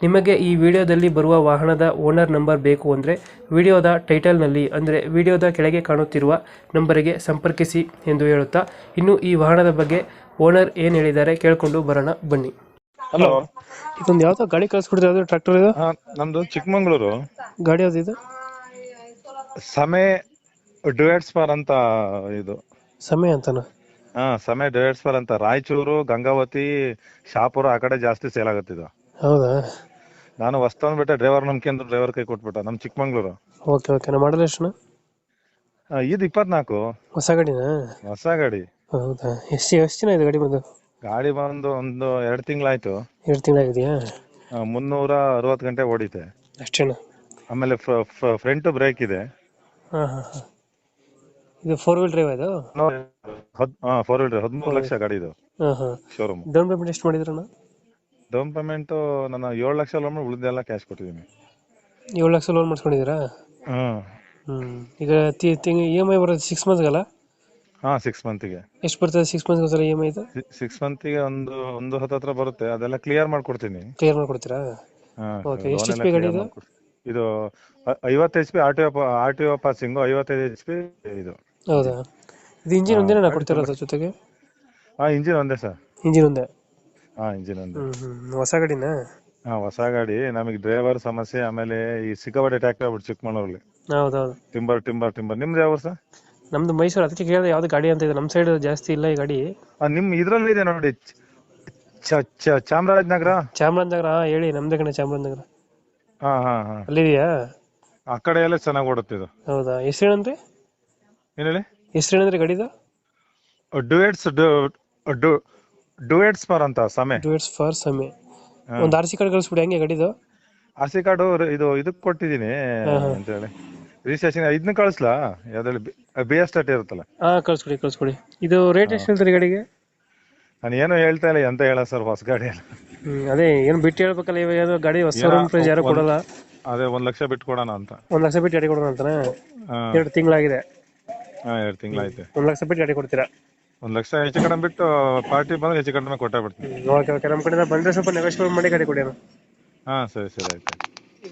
ನಿಮಗೆ ಈ ವಿಡಿಯೋದಲ್ಲಿ ಬರುವ ವಾಹನದ ಓನರ್ ನಂಬರ್ ಬೇಕು ಅಂದರೆ ವಿಡಿಯೋದ ಟೈಟಲ್ನಲ್ಲಿ ಅಂದರೆ ವಿಡಿಯೋದ ಕೆಳಗೆ ಕಾಣುತ್ತಿರುವ ನಂಬರಿಗೆ ಸಂಪರ್ಕಿಸಿ ಎಂದು ಹೇಳುತ್ತಾ ಇನ್ನು ಈ ವಾಹನದ ಬಗ್ಗೆ ಓನರ್ ಏನು ಹೇಳಿದ್ದಾರೆ ಕೇಳಿಕೊಂಡು ಬರೋಣ ಬನ್ನಿ. ಹಲೋ. ಇದೊಂದು ಯಾವ್ದೋ ಗಾಡಿ ಕಳಿಸ್ಕೊಡ್ತೀರ ಯಾವ್ದು ಟ್ರ್ಯಾಕ್ಟರ್ ಇದು? ನಮ್ದು ಚಿಕ್ಕಮಂಗ್ಳೂರು. ಗಾಡಿ ಯಾವ್ದು ಇದು? ಸಮಯ ಡುಯೆಟ್ಸ್ ಫಾರ್ ಅಂತ ಇದು. ಸಮಯ ಅಂತನ? ಹಾ ಸಮಯ ಡುಯೆಟ್ಸ್ ಫಾರ್ ಅಂತ. ರಾಯಚೂರು ಗಂಗಾವತಿ ಶಾಪುರ ಆ ಕಡೆ ಜಾಸ್ತಿ ಸೇಲ್ ಆಗತ್ತಿದು ಹೌದಾ? ನಾನು ಹೊಸ್ತಂದ್ ಬಿಟ್ಟೆ ಡ್ರೈವರ್ ನಂಬ್ಕೊಂಡು ಡ್ರೈವರ್ ಕೈ ಕೊಟ್ಬಿಟ್ಟ ನಮ್ ಚಿಕ್ಕಮಂಗ್ಳೂರು. Okay okay. ನಾ ಮಾಡಲ್ ಎಷ್ಟು ಆ, ಇದು ಇಪ್ಪತ್ನಾಲ್ಕು. ಹೊಸ ಗಾಡಿನಾ? ಹೊಸ ಗಾಡಿ. ಹೌದಾ? ಎಷ್ಟು ಎಷ್ಟು ದಿನ ಇದೆ ಗಾಡಿ ಬಂದು? ಗಾಡಿ ಬಂದು ಒಂದು ಎರಡ್ ತಿಂಗಳಾಯ್ತು. ಎರಡು ತಿಂಗಳಾಗಿದೆಯಾ? ಮುನ್ನೂರ ಅರವತ್ತು ಗಂಟೆ ಓಡಿದೆ ಅಷ್ಟೇನಾ ಆಮೇಲೆ ಫ್ರಂಟ್ ಬ್ರೇಕ್ ಇದೆ. ಹಾಂ ಹಾಂ ಹಾಂ. ಇದು ಫೋರ್ ವೀಲ್ ಡ್ರೈವ್ ಇದು? ಫೋರ್ ವೀಲರ್ ಹದಿಮೂರು ಲಕ್ಷ ಗಾಡಿ ಇದು. ಹಾಂ ಹಾಂ. ಶೋರೂಮ್ ಡೌನ್ ಪೇಮೆಂಟ್ ಎಷ್ಟು ಮಾಡಿದ್ರಣ್ಣ? ಡೌನ್ ಪೇಮೆಂಟ್ ನಾನು ಏಳು ಲಕ್ಷ ಲೋನ್ ಉಳಿದೆಲ್ಲ ಕ್ಯಾಶ್ ಕೊಟ್ಟಿದ್ದೀನಿ. ಏಳು ಲಕ್ಷ ಲೋನ್ ಮಾಡಿಸ್ಕೊಂಡಿದ್ದೀರಾ? ಹ್ಮ್. ಹ್ಮ್. ಈಗ ತಿಂಗ್ ಇ ಎಂ ಐ ಬರೋದು ಸಿಕ್ಸ್ ಮಂತ್ಗಲ್ಲ ಹಾ ಸಿಕ್ಸ್ ಮಂತಿಗೆ ಎಷ್ಟು ಬರ್ತದೆ ಸಿಕ್ಸ್ ಮಂತ್ಗೆ ಸರ್ ಇ ಎಂ ಐ ಇದು ಸಿಕ್ಸ್ ಮಂತಿಗೆ ಒಂದು ಒಂದು ಹತ್ತತ್ರ ಬರುತ್ತೆ. ಅದೆಲ್ಲ ಕ್ಲಿಯರ್ ಮಾಡ್ಕೊಡ್ತೀನಿ. ಕ್ಲಿಯರ್ ಮಾಡ್ಕೊಡ್ತೀರಾ? ಹಾ, loan ಎಷ್ಟು ಗಾಡಿ ಇದು? ಇದು ಐವತ್ತು H P R T O R T O passing ಐವತ್ತೈದು ಎಚ್ ಪಿ ಇದು. ಹೌದಾ? ಇದು ಇಂಜಿನ್ ಒಂದೇನಾ ಕೊಡ್ತಿರೋದು ಜೊತೆಗೆ? ಹಾ ಇಂಜಿನ್ ಒಂದೇ ಸರ್ ಇಂಜಿನ್ ಒಂದೇ? ಹಾ ಇಂಜಿನ್ ಒಂದೇ. ಹ್ಮ್ ಹ್ಮ್ ಹೊಸ ಗಾಡಿನಾ? ಹಾ ಹೊಸ ಗಾಡಿ. ನಮಗೆ ಡ್ರೈವರ್ ಸಮಸ್ಯೆ ಆಮೇಲೆ ಈ ಸಿಕ್ಕಾಪಟ್ಟೆ ಟ್ಯಾಕ್ಟರ್ ಆಗ್ಬಿಟ್ಟು ಚಿಕ್ಕಮಗಳೂರಲ್ಲಿ. ಹೌದು ಟಿಂಬರ್ ಟಿಂಬರ್ ಟಿಂಬರ್. ನಿಮ್ದು ಯಾವ ಸರ್? ನಮ್ದು ಮೈಸೂರು. ಅದಕ್ಕೆ ಕೇಳಿದೆ ಯಾವ್ದು ಗಾಡಿ ಅಂತ ಇದೆ. ನಮ್ಮ ಸೈಡ್ ಜಾಸ್ತಿ ಇಲ್ಲ ಈ ಗಾಡಿ. ನಿಮ್ ಇದ್ರಲ್ಲಿ ಇದೆ ನೋಡಿ. ಚ- ಚ- ಚಾಮರಾಜನಗರ ಚಾಮರಾಜನಗರ ಹೇಳಿ ನಮ್ದೇ ಕಡೆ ಚಾಮರಾಜನಗರ ಹಾ ಹಾ ಹಾ. ಅಲ್ಲಿದೆಯಾ? ಆ ಕಡೆ ಎಲ್ಲ ಚೆನ್ನಾಗಿ ಓಡುತ್ತೆ ಇದು. ಹೌದಾ? ಹೆಸರೇನಂದ್ರೆ ಏನ್ ಹೇಳಿ? ಹೆಸರೇನಂದ್ರೆ ಗಾಡಿದು? ಡುಯೆಟ್ಸ್ ಡುಯೆಟ್ಸ್ ಫಾರ್ ಅಂತ ಸಮೆ. ಡುಯೆಟ್ಸ್ ಫಾರ್ ಸಮೆ. ಒಂದು ಆರ್ ಸಿ ಕಾರ್ಡ್ ಕಳಿಸ್ಬಿಡಿ ಹಂಗೆ ಗಡಿದು? ಆರ್ ಸಿ ಕಾರ್ಡು ಇದು ಇದಕ್ಕೆ ಕೊಟ್ಟಿದ್ದೀನಿ ಅಂತ ಹೇಳಿ ರಿಜಿಸ್ಟ್ರೇಷನ್ ಇದನ್ನ ಕಳಿಸ್ಲಾ? ಯಾವ್ದ್ರಲ್ಲಿ ಬಿ ಎಸ್ ಟಾಟ್ ಇರುತ್ತಲ್ಲ. ಹಾ ಕಳಿಸ್ಕೊಡಿ ಕಳಿಸ್ಕೊಡಿ. ಇದು ರೇಟ್ ಎಷ್ಟು ಹೇಳ್ತೀರಿ ಗಾಡಿಗೆ? ನಾನು ಏನು ಹೇಳ್ತಾ ಇಲ್ಲ ಎಂತ ಹೇಳ ಸರ್ ಹೊಸ ಗಾಡಿ ಹ್ಮ್ ಅದೇ ಏನು ಬಿಟ್ಟು ಹೇಳ್ಬೇಕಲ್ಲ ಇವಾಗ ಯಾವ್ದೋ ಗಾಡಿ ಹೊಸ ರೂಮ್ ಪ್ರೈಸ್ ಯಾರು ಕೊಡಲ್ಲ. ಅದೇ ಒಂದ್ ಲಕ್ಷ ಬಿಟ್ಟು ಕೊಡೋಣ ಅಂತ. ಒಂದ್ ಲಕ್ಷ ಬಿಟ್ಟು ಗಾಡಿ ಕೊಡೋಣ ಅಂತಾನೆ? ಹಾ. ಎರಡು ತಿಂಗಳಾಗಿದೆ. ಹಾ ಎರಡು ತಿಂಗಳಾಯ್ತು. ಒಂದ್ ಲಕ್ಷ ಬಿಟ್ಟು ಗಾಡಿ ಕೊಡ್ತೀರಾ? ಒಂದ್ ಲಕ್ಷ ಹೆಚ್ಚು ಕಡಿಮೆ ಬಿಟ್ಟು ಪಾರ್ಟಿ ಬಂದ್ರೆ ಹೆಚ್ಚು ಕಡಿಮೆ ಕೊಟ್ಟೇ ಬಿಡ್ತೀನಿ ಓಕೆ ಓಕೆ ನಮ್ಮ ಕಡೆಯಿಂದ ಬಂದ್ರೆ ಸ್ವಲ್ಪ ನೆಗೋಷಿಯೇಟ್ ಮಾಡಿ ಗಾಡಿ ಕೊಡಿ ಅಣ್ಣ. ಹಾ ಸರಿ ಸರಿ ಆಯ್ತು